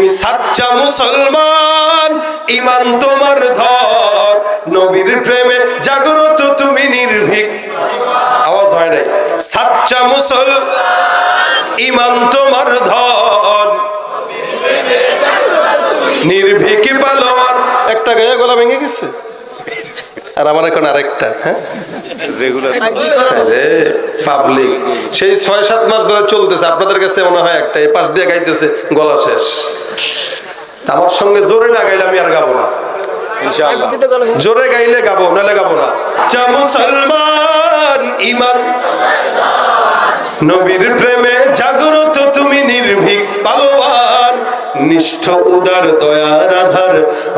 তুমি সাচ্চা মুসলমান, ইমান তোমার ধর। নবীর প্রেমে জাগ্রত তুমি নির্ভীক। আওয়াজ হয় নাই? সাচ্চা মুসল ইমান তোমার ধর। নির্ভীক পালোয়ান। একটা গায়ে গলা ভেঙে গেছে? আর আমার এখন আরেকটা হ্যাঁ? পাবলিক সেই ছয় সাত মাস ধরে চলতেছে আপনাদের কাছে মনে হয় একটা এই পাশ দিয়ে গাইতেছে গলা শেষ। আমার সঙ্গে জোরে না গাইলে আমি আর গাবো না। জোরে গাইলে গাবো নাহলে গাবো না। চা মুসলমান ইমান নবীর প্রেমে নিষ্ঠ উদার দয়ার আধার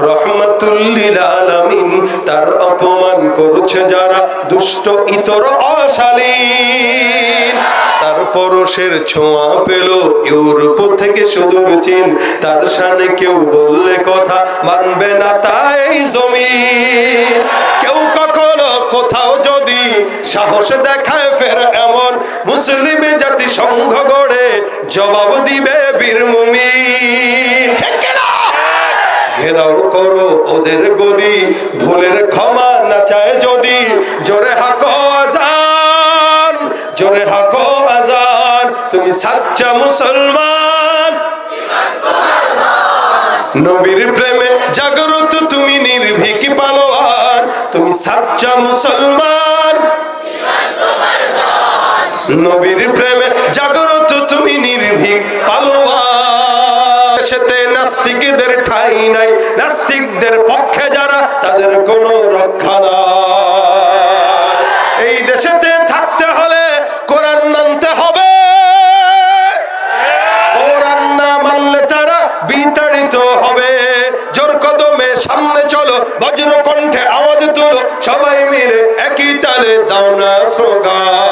রহমাতুল্লিল আলামিন, তার অপমান করছে যারা দুষ্ট ইতর অশালীন। তার পরশের ছোঁয়া পেল ইউরোপ থেকে সুদূর চীন, তার সামনে কেউ বললে কথা মানবে না তাই জমিন। কেউ সাহস দেখায় ফের এমন মুসলিম জাতি সংঘ গড়ে জবাব দিবে বীর মুমিন। ঘেরাও করো ওদের গদি ভুলের ক্ষমা না চায় যদি। জোরে হাকো আজান জোরে হাকো আজান। তুমি সাচ্চা মুসলমান। নবীর প্রেমে জাগরত তুমি নির্ভীক পালোয়ান তুমি সাচ্চা মুসলমান। নবীর প্রেমে জাগরত তুমি নির্ভীক পালোয়ান সেতে নাস্তিকদের ঠাই নাই। নাস্তিকদের পক্ষে যারা, তাদের কোনো রক্ষা এই দেশেতে থাকতে হলে কোরআন মানতে হবে। কোরআন না মানলে তারা বিতাড়িত হবে। জোর কদমে সামনে চলো বজ্র কণ্ঠে আওয়াজ তুলো, সবাই মিলে একই তালে দাও না স্লোগান।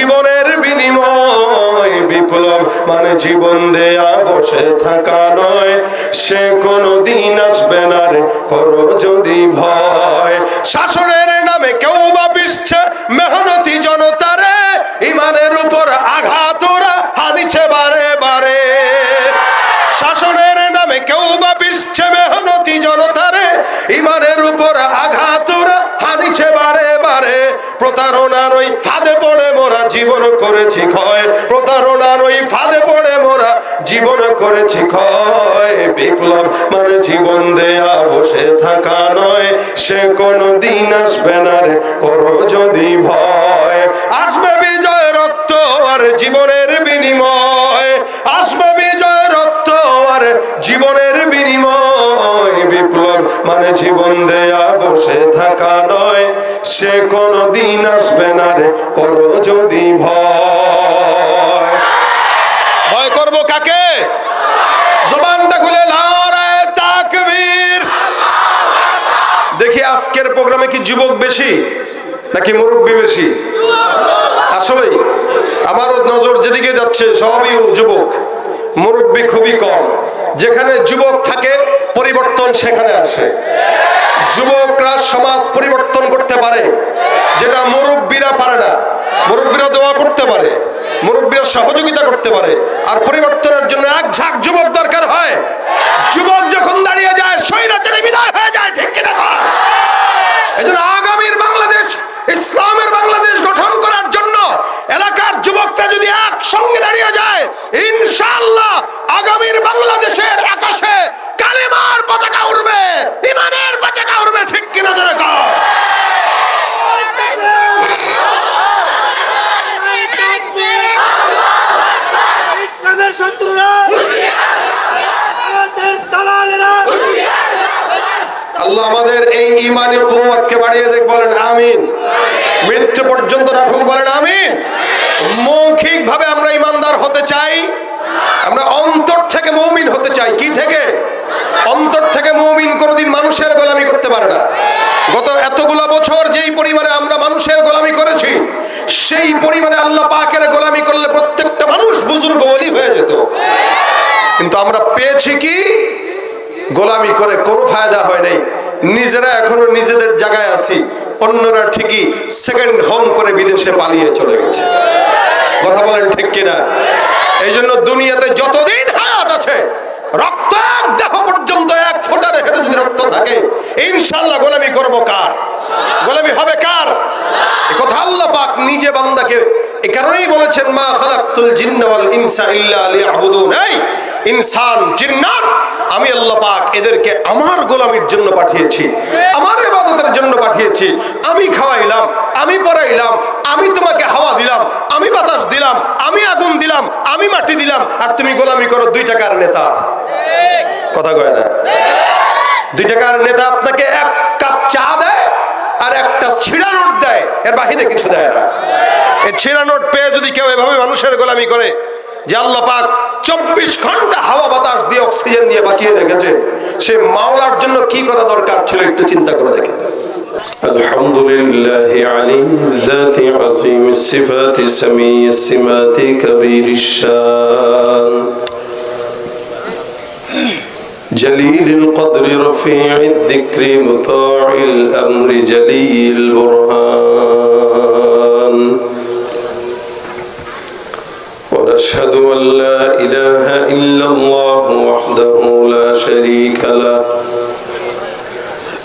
জীবনের বিনিময় বিপ্লব মানে জীবন দেয়া বসে থাকা নয়। সে কোনো দিন আসবে না রে, করো যদি ভয়। শাসনের নামে কেউ বা পিসছে মেহনতি জনতারে ইমানের উপর আঘাত ওরা হানিছে বারে বারে। শাসনের নামে কেউ বা পিসছে মেহনতি জনতারে ইমানের উপর আঘাত ওরা হানিছে বারে বারে। প্রতারণার ওই ফাঁদে পড়ে মোরা জীবন করেছি ক্ষয়। প্রতারণার ওই ফাঁদে পড়ে মোরা জীবন করেছি ক্ষয়। বিপ্লব মানে জীবন দেয়া, বসে থাকা নয়। সে কোনো দিন আসবে না রে, করো যদি ভয়। আসবে বিজয় রক্ত আর জীবনের বিনিময়। আসবে বিজয় রক্ত আর জীবনের বিনিময়। বিপ্লব মানে জীবন দেয়া, বসে থাকা নয়। সে কোনো দিন আসবে না রে করো যদি ভয়। ভয় করব কাকে? জবানটা খুলে দেখি আজকের প্রোগ্রামে কি যুবক বেশি, নাকি মুরব্বী বেশি? আসলেই আমার নজর যেদিকে যাচ্ছে, সবই যুবক। মুরব্বী খুবই কম। যেখানে যুবক থাকে পরিবর্তন সেখানে আসে। যুবকরা সমাজ পরিবর্তন করতে পারে, যেটা মুরব্বীরা পারে না। মুরব্বীরা দোয়া করতে পারে, মুরব্বীরা সহযোগিতা করতে পারে। আর পরিবর্তনের জন্য এক ঝাঁক যুবক দরকার হয়। যুবক যখন দাঁড়িয়ে যায়, স্বৈরাচারে বিদায় হয়ে যায়, ঠিক কিনা এই জন্য আগামীর বাংলাদেশ, ইসলামের বাংলাদেশ গঠন করার জন্য এলাকার যুবকরা যদি একসঙ্গে দাঁড়িয়ে যায় ইনশাল্লাহ আগামীর বাংলাদেশের আকাশে কালেমার পতাকা উড়বে ইমানের পতাকা উড়বে ঠিক কিনা শত্রুরা আল্লাহ আমাদের এই ইমানি কুয়াতকে বাড়িয়ে দেখ বলেন আমিন। মৃত্যু পর্যন্ত রাখুক বলেন আমিন। মৌখিক ভাবে আমরা ইমানদার হতে চাই। আমরা অন্তর থেকে মৌমিন হতে চাই। কি থেকে? অন্তর থেকে মৌমিন কোনোদিন মানুষের গোলামি করতে পারে না। গত এতগুলা বছর যেই পরিমাণে আমরা মানুষের গোলামি করেছি, সেই পরিমাণে আল্লাহ পাকের গোলামি করলে প্রত্যেকটা মানুষ বুজুর্গ বলি হয়ে যেত। কিন্তু আমরা পেয়েছি কি? গোলামি করে কোনো ফায়দা হয় নাই। নিজেরা এখনও নিজেদের জায়গায় আছি। অন্যরা ঠিকই সেকেন্ড হোম করে বিদেশে পালিয়ে চলে গেছে। কথা বলেন ঠিক কিনা? এই জন্য দুনিয়াতে যতদিন হায়াত আছে রক্ত দেহ পর্যন্ত এক ফোঁটা রেখে যদি রক্ত থাকে ইনশাল্লাহ গোলামি করব কার? গোলামি হবে কার? কথা আল্লাহ পাক নিজে বান্দাকে এ কারণেই বলেছেন, মা খালাকতুল জিন্না ওয়াল ইনসা ইল্লা লিয়াবুদুন। এই, ইনসান, জিন্নাত, আমি আল্লাহ পাক এদেরকে আমার গোলামির জন্য পাঠিয়েছি, আমার ইবাদতের জন্য পাঠিয়েছি। আমি খাওয়াইলাম, আমি পড়াইলাম আমি তোমাকে হাওয়া দিলাম, আমি বাতাস দিলাম, আমি আগুন দিলাম, আমি মাটি দিলাম, আর তুমি গোলামি করো দুই টাকার নেতা কথা কয় না? দুই টাকার নেতা আপনাকে এক কাপ চা দেয়, আর একটা ছিঁড়া নোট দেয়, এর বাহিরে কিছু দেয় না। এই ছিঁড়া নোট পেয়ে যদি কেউ এভাবে মানুষের গোলামি করে, যে আল্লাহ পাক চব্বিশ ঘণ্টা হাওয়া বাতাস দিয়ে অক্সিজেন দিয়ে বাঁচিয়ে রেখেছে, সে মাওলার জন্য কি করা দরকার ছিল একটু চিন্তা করে দেখে। الحمد لله عليم الذات عظيم الصفات سميع السمات كبير الشان. جليل القدر رفيع الذكر مطاع الأمر جليل البرهان. ونشهد أن لا إله إلا الله وحده لا شريك له.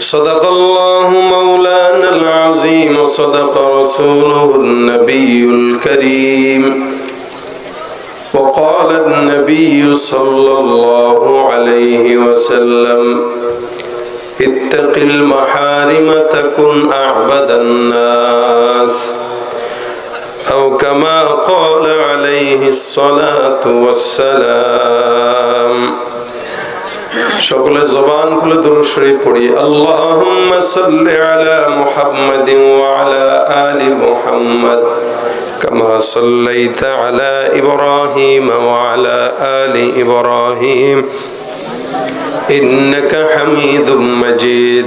صدق الله مولانا العظيم صدق رسوله النبي الكريم. وقال النبي صلى الله عليه وسلم اتق المحارم تكن أعبد الناس. أو كما قال عليه الصلاة والسلام সকলে জবান খুলে দরুদ শরীফ পড়ি আল্লাহুম্মা সাল্লি আলা মুহাম্মাদিন ওয়া আলা আলি মুহাম্মাদ كما صليت على إبراهيم وعلى آل إبراهيم إنك حميد مجيد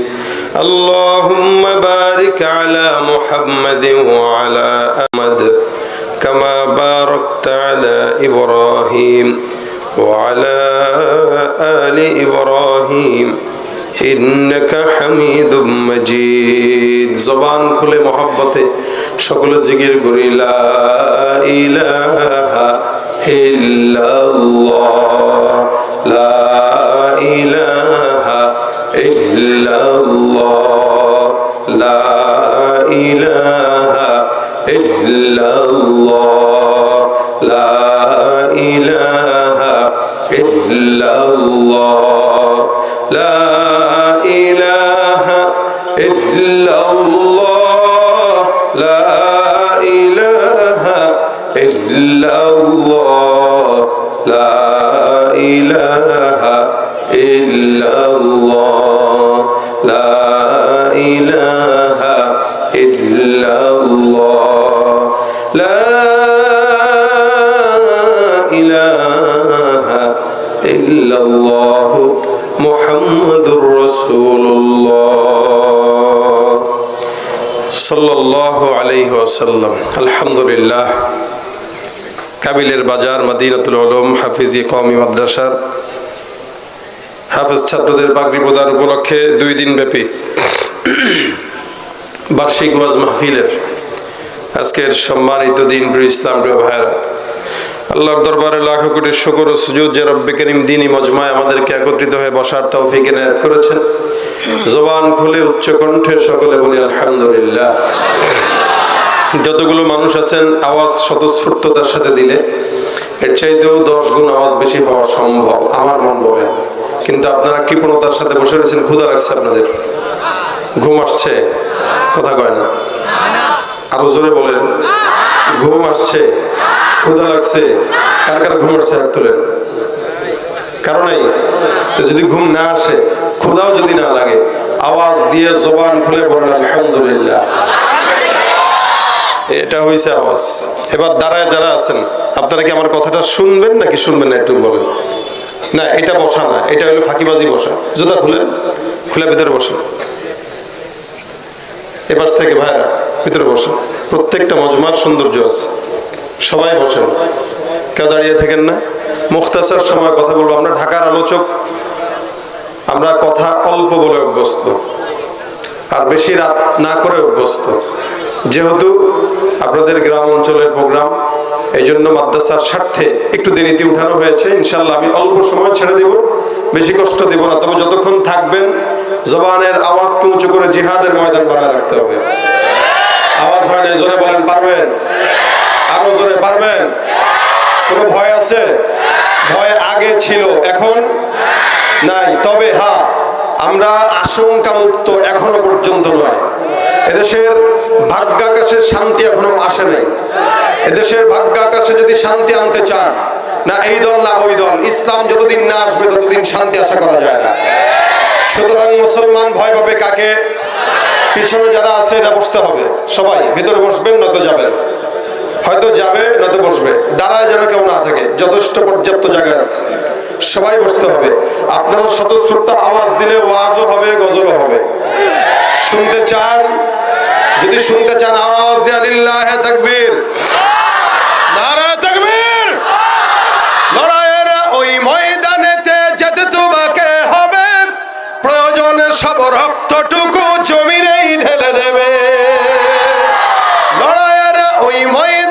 اللهم بارك على محمد وعلى أحمد كما باركت على إبراهيم وعلى آل إبراهيم إنك حميد مجيد زبان كل محبته সকলে জিকির করি লা ইলাহা ইল্লাল্লাহ لا সাল্লাহ আলাইহি ওয়াসাল্লাম, আলহামদুলিল্লাহ, কাবিলের বাজার, মাদিনাতুল আলম হাফিজি কওমি মাদ্রাসার, হাফেজ ছাত্রদের বাগরি প্রদান উপলক্ষে দুই দিন ব্যাপী বার্ষিক ওয়াজ মাহফিলের আজকের সম্মানিত দিন ইসলাম প্রিয় ভাইরা আল্লাহর দরবারে লাখো কোটি শুকর ও সুজুদ যে রব্বে করিম দিনই মজমায় আমাদেরকে একত্রিত হয়ে বসার তৌফিক এনায়েত করেছেন। জবান খুলে উচ্চ কণ্ঠে সকলে বলি, আলহামদুলিল্লাহ। যতগুলো মানুষ আছেন, আওয়াজ স্বতঃস্ফূর্ততার সাথে দিলে এর চাইতেও দশ গুণ আওয়াজ বেশি হওয়া সম্ভব, আমার মন বলে। কিন্তু আপনারা কৃপণতার সাথে বসে রয়েছেন, ক্ষুধা লাগছে আপনাদের। ঘুম আসছে, কথা কয় না। আরও জোরে বলেন, ঘুম আসছে। ক্ষুধা লাগছে। কার কার ঘুম আসছে হাত তোলেন কারণেই তো যদি ঘুম না আসে, ক্ষুধাও যদি না লাগে, আওয়াজ দিয়ে জবান খুলে বলেন, আলহামদুলিল্লাহ। এটা হয়েছে আওয়াজ। এবার দাঁড়ায় যারা আছেন, আপনারা কি আমার কথাটা শুনবেন নাকি শুনবেন না একটু বলেন? না, এটা বসা না, এটা হলো ফাঁকিবাজি বসা। জুতা খুলেন খুলে ভিতরে বসেন। এবার থেকে ভাইরা ভিতরে বসেন। প্রত্যেকটা মজমার সৌন্দর্য আছে। সবাই বসেন। কেউ দাঁড়িয়ে থাকেন না। মুখতাসার সময় কথা বলব। আমরা ঢাকার আলোচক। আমরা কথা অল্প বলে অভ্যস্ত। আর বেশি রাত না করে অভ্যস্ত। যেহেতু আপনাদের গ্রাম অঞ্চলের প্রোগ্রাম এই জন্য মাদ্রাসার স্বার্থে একটু দেরিতে উঠানো হয়েছে। ইনশাল্লাহ আমি অল্প সময় ছেড়ে দিব। বেশি কষ্ট দিব না। তবে যতক্ষণ থাকবেন, জবানের আওয়াজকে উঁচু করে জিহাদের ময়দান বানায় রাখতে হবে। আওয়াজ হয় না জোরে বলেন, পারবেন? আরও জোরে পারবেন? কোনো ভয় আছে? ভয় আগে ছিল, এখন নাই। তবে হ্যাঁ আমরা আশঙ্কা মুক্ত এখনও পর্যন্ত নয়। এদেশের ভাগ্যাকাশে শান্তি এখনও আসে নাই। এদেশের ভাগ্যাকাশে যদি শান্তি আনতে চান, না এই দল, না ওই দল, ইসলাম যতদিন না আসবে, ততদিন শান্তি আশা করা যায় না। সুতরাং মুসলমান ভয় পাবে কাকে? পিছনে যারা আছে এটা বসতে হবে। সবাই, ভিতরে বসবেন নয়তো যাবেন। হয়তো যাবে, নয়তো বসবে। দাঁড়ায় যেন কেউ না থাকে, যথেষ্ট পর্যাপ্ত জায়গা আছে। সবাই বসতে হবে। আপনারা স্বতঃস্ফূর্ত আওয়াজ দিলে ওয়াজও হবে, গজলও হবে। শুনতে চান? যদি শুনতে চান আওয়াজ দিয়ে আলিল্লাহ তাকবীর। সব রক্তটুকু জমিনেই ঢেলে দেবে। লড়াইয়ের ওই ময়দানেতে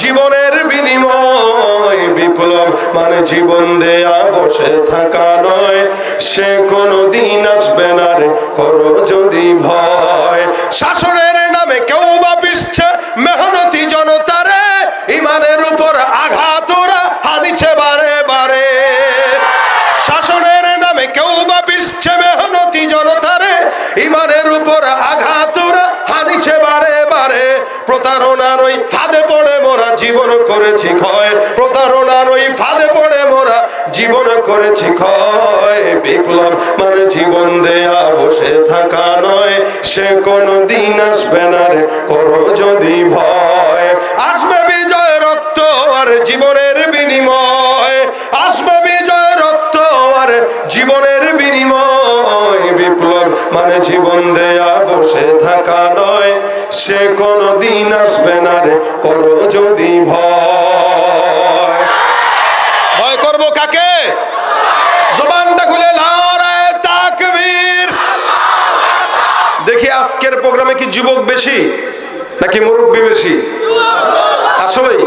জীবনের বিনিময় বিপ্লব মানে জীবন দেয়া বসে থাকা নয়। সে কোনো দিন আসবে না রে, করো যদি ভয়। শাসনের নামে কেউ বা পিসছে মেহনতি জনতারে ইমানের উপর আঘাত ওরা হানিছে বারে বারে। শাসনের নামে কেউ বা পিসছে মেহনতি জনতারে ইমানের উপর আঘাত ওরা হানিছে বারে বারে। প্রতারণার ওই ফাঁদে জীবন করেছি ক্ষয়। প্রতারণার ওই ফাঁদে পড়ে মোরা জীবন করেছি ক্ষয়। বিপ্লব মানে জীবন দেয়া, বসে থাকা নয়। সে কোনো দিন আসবে না রে, করো যদি ভয়। আসবে বিজয় রক্ত আর জীবনের মানে জীবন দেয়া বসে থাকা নয়, সে কোনো দিন আসবে না রে, করো যদি ভয়। করব কাকে? জবানটা খুলে দেখি আজকের প্রোগ্রামে কি যুবক বেশি, নাকি মুরব্বী বেশি? আসলেই,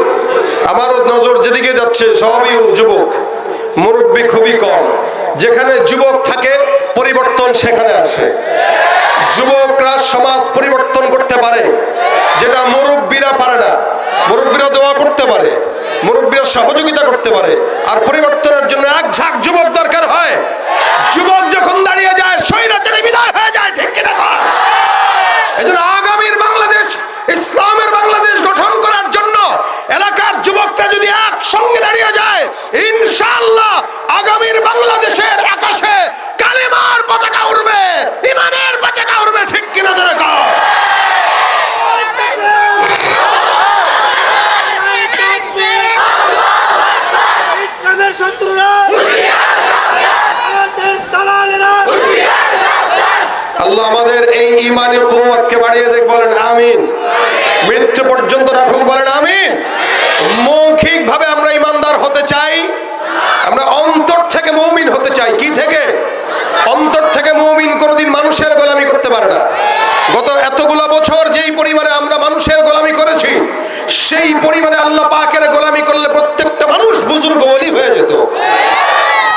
আমার নজর যেদিকে যাচ্ছে, সবই যুবক। মুরব্বী খুবই কম। যেখানে যুবক থাকে আসে যুবকরা সমাজ পরিবর্তন করতে পারে, যেটা মুরব্বীরা পারে না। মুরব্বীরা দোয়া করতে পারে, মুরব্বীরা সহযোগিতা করতে পারে, আর পরিবর্তনের জন্য এক ঝাঁক যুবক দরকার হয়। যুবক যখন দাঁড়িয়ে যায়, স্বৈরাচারী বিদায় হয়ে যায়, ঠিক কিনা? এই জন্য আগামীর বাংলাদেশ ইসলামের বাংলাদেশ এলাকার যদি একসঙ্গে দাঁড়িয়ে যায় ইনশাআল্লাহ আগামীর বাংলাদেশের আকাশে কালেমার পতাকা উড়বে ইমানের পতাকা উড়বে ঠিক কিনা শত্রুরা আমাদের আল্লাহ আমাদের এই ইমানি কুয়াতকে বাড়িয়ে দেখ বলেন আমিন। মৃত্যু পর্যন্ত রাখুক বলেন ভাবে আমরা ইমানদার হতে চাই? আমরা অন্তর থেকে মৌমিন হতে চাই। কি থেকে? অন্তর থেকে মৌমিন কোনোদিন মানুষের গোলামি করতে পারে না। গত এতগুলা বছর যেই পরিমাণে আমরা মানুষের গোলামি করেছি, সেই পরিমাণে আল্লাহ পাকের গোলামি করলে প্রত্যেকটা মানুষ বুজুর্গ বলি হয়ে যেত।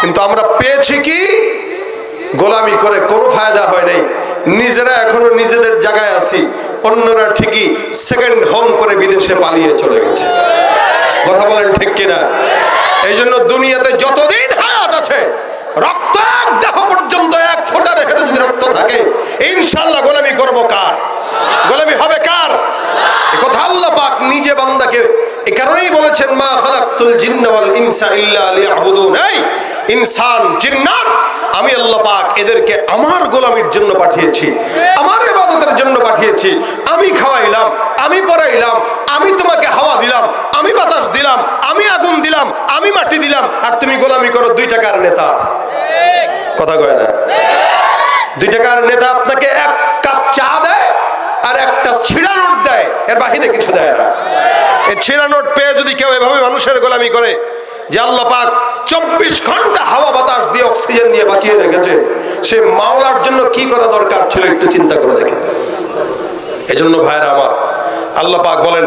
কিন্তু আমরা পেয়েছি কি? গোলামি করে কোনো ফায়দা হয় নাই। নিজেরা এখনও নিজেদের জায়গায় আছি। অন্যরা ঠিকই সেকেন্ড হোম করে বিদেশে পালিয়ে চলে গেছে। কথা বলেন ঠিক কিনা? এই জন্য দুনিয়াতে যতদিন হায়াত আছে, রক্ত দেহ পর্যন্ত এক ফোঁটা রেখে যদি রক্ত থাকে, ইনশাল্লাহ গোলামি করব কার? গোলামি হবে কার? কথা আল্লাহ পাক নিজে বান্দাকে এ কারণেই বলেছেন, মা ইনসা ইনসান, জিন্নাত, আমি আল্লাহ পাক এদেরকে আমার গোলামির জন্য পাঠিয়েছি, আমার ইবাদতের জন্য পাঠিয়েছি। আমি খাওয়াইলাম, আমি পড়াইলাম, আমি তোমাকে হাওয়া দিলাম। বাতাস দিলাম, আমি আগুন দিলাম, আমি মাটি দিলাম, আর তুমি গোলামি করো দুই টাকার নেতা? কথা কয় না? দুই টাকার নেতা আপনাকে এক কাপ চা দেয় আর একটা ছিঁড়া নোট দেয়, এর বাহিরে কিছু দেয় না। এই ছিঁড়া নোট পেয়ে যদি কেউ এভাবে মানুষের গোলামি করে যে আল্লাহ পাক চব্বিশ ঘণ্টা হাওয়া বাতাস দিয়ে অক্সিজেন দিয়ে বাঁচিয়ে রেখেছে, সে মাওলার জন্য কি করা দরকার ছিল একটু চিন্তা করে দেখে এজন্য ভাইরা আমার, আল্লাহ পাক বলেন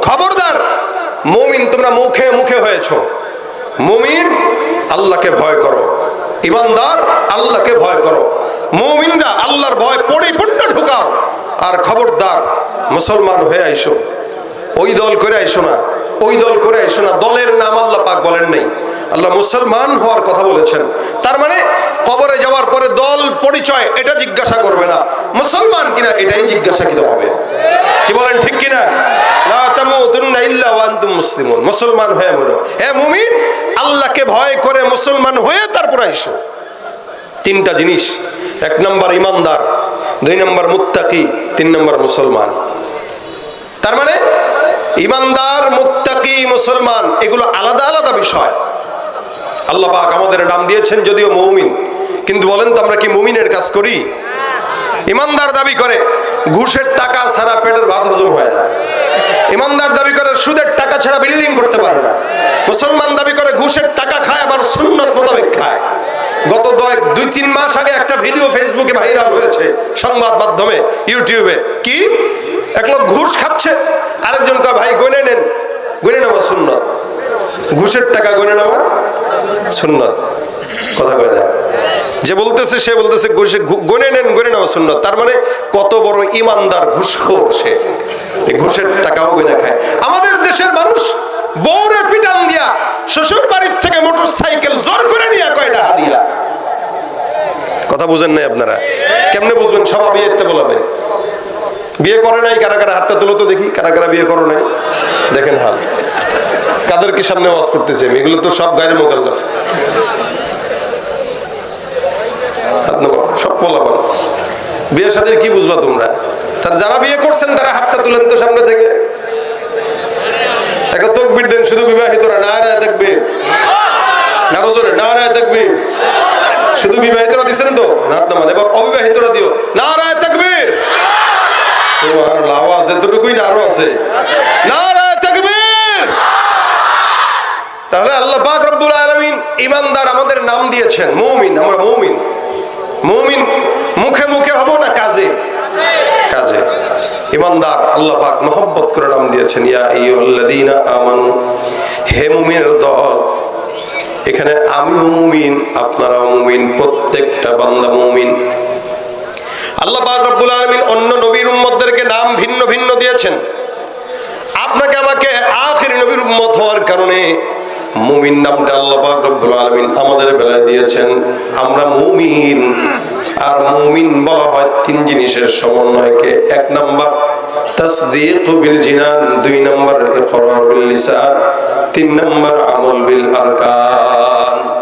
খবরদার, মুমিন, তোমরা মুখে মুখে হয়েছো। মুমিন, আল্লাহকে ভয় করো। ইমানদার, আল্লাহকে ভয় করো। মুমিনরা আল্লাহর ভয় পরিপূর্ণ ঢুকাও। আর খবরদার, মুসলমান হয়ে আইসো। ওই দল করে আইসো না। ওই দল করে আইসো না। দলের নাম আল্লাহ পাক বলেন নেই। আল্লাহ মুসলমান হওয়ার কথা বলেছেন। তার মানে কবরে যাওয়ার পরে দল পরিচয়, এটা জিজ্ঞাসা করবে না। মুসলমান কিনা, এটাই জিজ্ঞাসা কিনা হবে। কি বলেন, ঠিক কিনা? মুসলমান হয়ে মরো। হে মুমিন, আল্লাহকে ভয় করে মুসলমান হয়ে তারপর আইসো। তিনটা জিনিস। এক নম্বর ইমানদার, দুই নম্বর মুত্তাকি, তিন নম্বর মুসলমান। তার মানে ইমানদার, মুত্তাকি, মুসলমান, এগুলো আলাদা আলাদা বিষয়। আল্লাহ পাক আমাদের নাম দিয়েছেন যদিও মৌমিন। কিন্তু বলেন তো আমরা কি মুমিনের কাজ করি? ইমানদার দাবি করে, ঘুষের টাকা ছাড়া পেটের ভাত হজম হয় না। ইমানদার দাবি করে, সুদের টাকা ছাড়া বিল্ডিং করতে পারে না। মুসলমান দাবি করে, ঘুষের টাকা খায়, আবার সুন্নত মোতাবেক খায়। গত দুই তিন মাস আগে একটা ভিডিও ফেসবুকে ভাইরাল হয়েছে সংবাদ মাধ্যমে, ইউটিউবে। কি? এক লোক ঘুষ খাচ্ছে, আরেকজন কয়, ভাই, গনে নেন, গনে নেওয়া সুন্নত। ঘুষের টাকা গনে নেওয়া সুন্নত। কথা না। যে বলতেছে, সে বলতেছে, ঘুষে গনে নেন, গনে নেওয়া সুন্নত। তার মানে কত বড় ইমানদার, ঘুষখোর সে। ঘুষের টাকাও গনে খায়। আমাদের দেশের মানুষ বউরে পিটান দিয়া শ্বশুর বাড়ির থেকে মোটর সাইকেল জোর করে নিয়ে কয়টা হাদিয়া কথা বুঝেন নাই আপনারা? কেমনে বুঝবেন? সবাই বিয়েতে বলাবেন। বিয়ে করে নাই, কারা কারা হাতটা তুলো তো দেখি, কারা কারা বিয়ে করো নাই। দেখেন হাল। কাদেরকে সামনে ওয়াজ করতেছে? এগুলো তো সব গায়ের মোকাল্লাফ। হাত সব পোলাপান। বিয়ের সাথে কি বুঝবা তোমরা? তার যারা বিয়ে করছেন, তারা হাতটা তুলেন তো সামনে থেকে। একটা তকবির দেন, শুধু বিবাহিতরা না রায় থাকবে আরও জোরে না থাকবে শুধু বিবাহিতরা দিছেন তো? না না মানে এবার অবিবাহিতরা দিও। না রায় সুবহানাল্লাহ, আওয়াজ এতটুকুই না, আরও আছে। না রায় তাকবীর তাহলে আল্লাহ পাক রব্বুল আলামিন ইমানদার আমাদের নাম দিয়েছেন, মুমিন, আমরা মুমিন। মুমিন মুখে মুখে হব না কাজে? কাজে। ইমানদার আল্লাহ পাক মহব্বত করে নাম দিয়েছেন, ইয়া আইয়ুহাল্লাযীনা আমানু হে মুমিনের দল। এখানে আমি মুমিন আপনারা মুমিন, প্রত্যেকটা বান্দা মুমিন। আল্লাহ পাক রব্বুল আলামিন অন্য নবীর উম্মতদেরকে নাম ভিন্ন ভিন্ন দিয়েছেন। আপনাকে আমাকে আখির নবীর উম্মত হওয়ার কারণে মুমিন নামটা আল্লাহ রব্বুল আলামিন আমাদের বেলায় দিয়েছেন। আমরা মুমিন। আর মুমিন বলা হয় তিন জিনিসের সমন্বয়কে। এক নাম্বার বিল জিনান। দুই নাম্বার, ইকরার বিল লিসান। তিন নাম্বার, আমল বিল আরকান।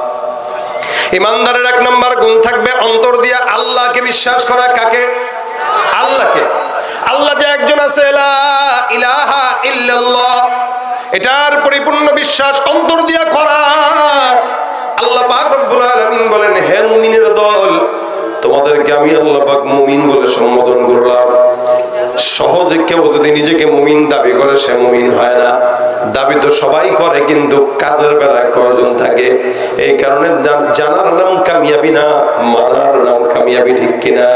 ইমানদারের এক নাম্বার গুণ থাকবে অন্তর দিয়া আল্লাহকে বিশ্বাস করা। কাকে? আল্লাহকে। আল্লাহ যে একজন আছে ইলাহা ইল্লাল্লাহ। এটার পরিপূর্ণ বিশ্বাস অন্তর দিয়া করা। আল্লাহ রব্বুল আলামিন বলেন, হে মুমিনের দল, তোমাদেরকে আমি আল্লাহ মুমিন বলে সম্বোধন করলাম। সহজে কেউ যদি নিজেকে মুমিন দাবি করে, সে মুমিন হয় না। দাবি তো সবাই করে, কিন্তু কাজের বেলায় কয়জন থাকে? এই কারণে জানার নাম কামিয়াবি না, মানার নাম কামিয়াবি ঠিক কিনা?